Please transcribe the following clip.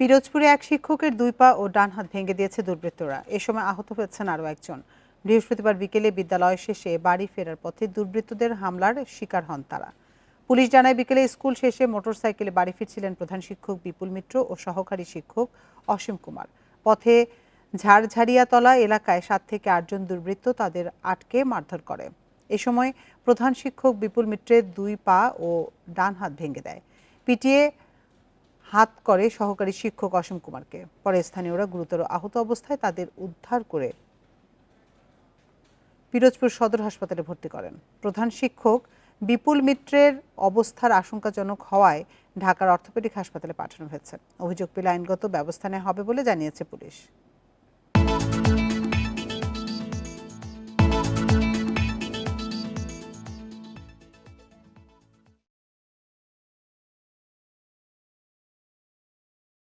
পিরোজপুরে এক শিক্ষকের দুই পা ও ডান হাত ভেঙে দিয়েছে দুর্বৃত্তরা। এ সময় আহত হয়েছেন আরও একজন। বৃহস্পতিবার বিকেলে বিদ্যালয় শেষে বাড়ি ফেরার পথে দুর্বৃত্তদের হামলার শিকার হন তারা। পুলিশ জানায়, বিকেলে স্কুল শেষে মোটরসাইকেলে বাড়ি ফিরছিলেন প্রধান শিক্ষক বিপুল মিত্র ও সহকারী শিক্ষক অসীম কুমার। পথে ঝাড়ঝাড়িয়াতলা এলাকায় সাত থেকে আটজন দুর্বৃত্ত তাদের আটকে মারধর করে। এ সময় প্রধান শিক্ষক বিপুল মিত্রের দুই পা ও ডান হাত ভেঙে দেয়। পিটিয়ে হাত করে সহকারী শিক্ষক অসীম কুমারকে। পরে স্থানীয়রা গুরুতর আহত অবস্থায় তাদের উদ্ধার করে পিরোজপুর সদর হাসপাতালে ভর্তি করেন। প্রধান শিক্ষক বিপুল মিত্রের অবস্থার আশঙ্কাজনক হওয়ায় ঢাকার অর্থোপেডিক হাসপাতালে পাঠানো হয়েছে। অভিযোগ পেলে আইনগত ব্যবস্থা নেওয়া হবে বলে জানিয়েছে পুলিশ।